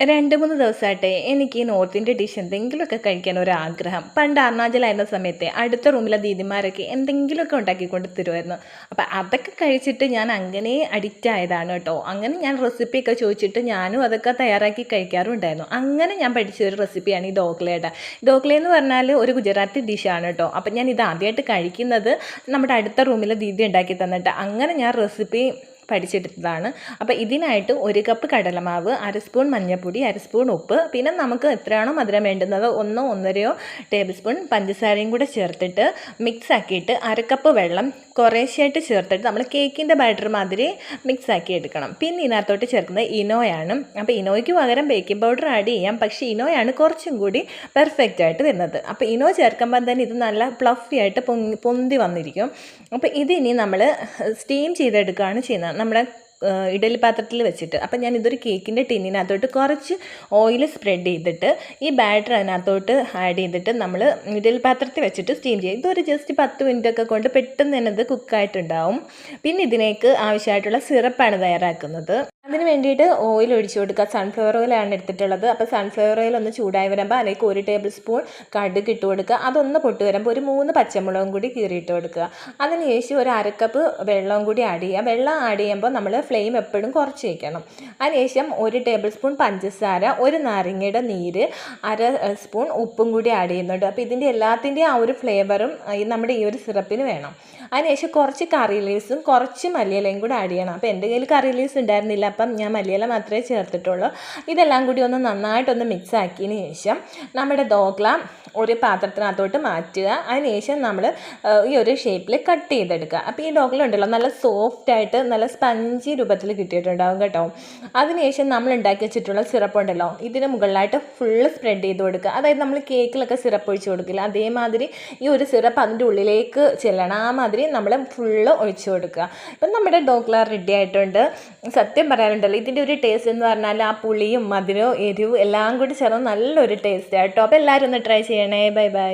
രണ്ട് മൂന്ന് ദിവസമായിട്ട് എനിക്ക് നോർത്ത് ഇന്ത്യ ഡിഷ് എന്തെങ്കിലുമൊക്കെ കഴിക്കാൻ ഒരു ആഗ്രഹം പണ്ട് അരുണാചലായിരുന്ന സമയത്തെ അടുത്ത റൂമിലെ ദീദിമാരൊക്കെ എന്തെങ്കിലുമൊക്കെ ഉണ്ടാക്കിക്കൊണ്ട് തരുമായിരുന്നു അപ്പോൾ അതൊക്കെ കഴിച്ചിട്ട് ഞാൻ അങ്ങനെ അഡിക്റ്റ് ആയതാണ് കേട്ടോ. അങ്ങനെ ഞാൻ റെസിപ്പിയൊക്കെ ചോദിച്ചിട്ട് ഞാനും അതൊക്കെ തയ്യാറാക്കി കഴിക്കാറുണ്ടായിരുന്നു. അങ്ങനെ ഞാൻ പഠിച്ച ഒരു റെസിപ്പിയാണ് ഈ ഡോക്ലയുടെ ഡോക്ല എന്ന് പറഞ്ഞാൽ ഒരു ഗുജറാത്തി ഡിഷാണ് കേട്ടോ. അപ്പം ഞാൻ ഇത് ആദ്യമായിട്ട് കഴിക്കുന്നത് നമ്മുടെ അടുത്ത റൂമിലെ ദീദി ഉണ്ടാക്കി തന്നിട്ട്. അങ്ങനെ ഞാൻ റെസിപ്പി പഠിച്ചെടുത്തതാണ് അപ്പോൾ ഇതിനായിട്ട് ഒരു കപ്പ് കടലമാവ് അര സ്പൂൺ മഞ്ഞൾപ്പൊടി അര സ്പൂൺ ഉപ്പ് പിന്നെ നമുക്ക് എത്രയാണോ മധുരം വേണ്ടുന്നത് ഒന്നോ ഒന്നരയോ ടേബിൾ സ്പൂൺ പഞ്ചസാരയും കൂടെ ചേർത്തിട്ട് മിക്സ് ആക്കിയിട്ട് അര കപ്പ് വെള്ളം കുറേശ്ശായിട്ട് ചേർത്തിട്ട് നമ്മൾ കേക്കിന്റെ ബാറ്റർ മാതിരി മിക്സ് ആക്കി എടുക്കണം. പിന്നെ ഇതിനകത്തോട്ട് ചേർക്കുന്നത് ഇനോയാണ്. അപ്പോൾ ഇനോയ്ക്ക് പകരം ബേക്കിംഗ് പൗഡർ ആഡ് ചെയ്യാം. പക്ഷേ ഇനോയാണ് കുറച്ചും കൂടി പെർഫെക്റ്റ് ആയിട്ട് വരുന്നത്. അപ്പോൾ ഇനോ ചേർക്കുമ്പോൾ തന്നെ ഇത് നല്ല പ്ലഫി ആയിട്ട് പൊന്തി വന്നിരിക്കും. അപ്പോൾ ഇതിനി നമ്മൾ സ്റ്റീം ചെയ്തെടുക്കുകയാണ് ചെയ്യുന്നത്. നമ്മുടെ ഇഡലി പാത്രത്തിൽ വെച്ചിട്ട്. അപ്പം ഞാൻ ഇതൊരു കേക്കിന്റെ ടിന്നിനകത്തോട്ട് കുറച്ച് ഓയിൽ സ്പ്രെഡ് ചെയ്തിട്ട് ഈ ബാറ്റർ അതിനകത്തോട്ട് ആഡ് ചെയ്തിട്ട് നമ്മൾ ഇഡലി പാത്രത്തിൽ വെച്ചിട്ട് സ്റ്റീം ചെയ്യും. ഇതൊരു ജസ്റ്റ് പത്ത് മിനിറ്റ് ഒക്കെ കൊണ്ട് പെട്ടെന്ന് തന്നെ ഇത് കുക്കായിട്ടുണ്ടാവും പിന്നെ ഇതിനേക്ക് ആവശ്യമായിട്ടുള്ള സിറപ്പാണ് തയ്യാറാക്കുന്നത്. അതിന് വേണ്ടിയിട്ട് ഓയിൽ ഒഴിച്ച് കൊടുക്കുക. സൺഫ്ലവർ ഓയിലാണ് എടുത്തിട്ടുള്ളത്. അപ്പോൾ സൺഫ്ലവർ ഓയിൽ ഒന്ന് ചൂടായി വരുമ്പോൾ അതിലേക്ക് ഒരു ടേബിൾ സ്പൂൺ കടുക് ഇട്ട് കൊടുക്കുക. അതൊന്ന് പൊട്ട് വരുമ്പോൾ ഒരു മൂന്ന് പച്ചമുളകും കൂടി കീറിയിട്ട് കൊടുക്കുക. അതിന് ശേഷം ഒരു അരക്കപ്പ് വെള്ളവും കൂടി ആഡ് ചെയ്യുക. വെള്ളം ആഡ് ചെയ്യുമ്പോൾ നമ്മൾ ഫ്ലെയിം എപ്പോഴും കുറച്ച് വയ്ക്കണം അതിനുശേഷം ഒരു ടേബിൾ സ്പൂൺ പഞ്ചസാര ഒരു നാരങ്ങയുടെ നീര് അര സ്പൂൺ ഉപ്പും കൂടി ആഡ് ചെയ്യുന്നുണ്ട്. അപ്പോൾ ഇതിന്റെ എല്ലാത്തിന്റെയും ആ ഒരു ഫ്ലേവറും നമ്മുടെ ഈ ഒരു സിറപ്പിന് വേണം. അതിനുശേഷം കുറച്ച് കറി ലീവ്സും കുറച്ച് മല്ലിയിലയും കൂടി ആഡ് ചെയ്യണം. അപ്പോൾ എന്റെ കയ്യിൽ കറി ലീവ്സ് ഉണ്ടായിരുന്നില്ല. അപ്പം ഞാൻ മല്ലിയില മാത്രമേ ചേർത്തിട്ടുള്ളൂ. ഇതെല്ലാം കൂടി ഒന്ന് നന്നായിട്ടൊന്ന് മിക്സ് ആക്കിയതിന് ശേഷം നമ്മുടെ ദോഗ്ല ഒരു പാത്രത്തിനകത്തോട്ട് മാറ്റുക. അതിനുശേഷം നമ്മൾ ഈ ഒരു ഷേപ്പിൽ കട്ട് ചെയ്തെടുക്കുക. അപ്പോൾ ഈ ഡോഗ്ല ഉണ്ടല്ലോ നല്ല സോഫ്റ്റ് ആയിട്ട് നല്ല സ്പഞ്ചി രൂപത്തിൽ കിട്ടിയിട്ടുണ്ടാവും കേട്ടോ. അതിനുശേഷം നമ്മൾ ഉണ്ടാക്കി വെച്ചിട്ടുള്ള സിറപ്പ് ഉണ്ടല്ലോ ഇതിന് മുകളിലായിട്ട് ഫുള്ള് സ്പ്രെഡ് ചെയ്ത് കൊടുക്കുക. അതായത് നമ്മൾ കേക്കിലൊക്കെ സിറപ്പ് ഒഴിച്ച് കൊടുക്കില്ല. അതേമാതിരി ഈ ഒരു സിറപ്പ് അതിന്റെ ഉള്ളിലേക്ക് ചെല്ലണം. ആ മാതിരി നമ്മൾ ഫുള്ള് ഒഴിച്ചു കൊടുക്കുക. ഇപ്പം നമ്മുടെ ഡോഗ്ല റെഡി ആയിട്ടുണ്ട്. സത്യം പറയാനുണ്ടല്ലോ ഇതിന്റെ ഒരു ടേസ്റ്റ് എന്ന് പറഞ്ഞാൽ ആ പുളിയും മധുരവും എരിവും എല്ലാം കൂടി ചേർന്ന് നല്ലൊരു ടേസ്റ്റ് ആട്ടോ അപ്പോൾ എല്ലാവരും ഒന്ന് ട്രൈ ചെയ്യണേ. Bye bye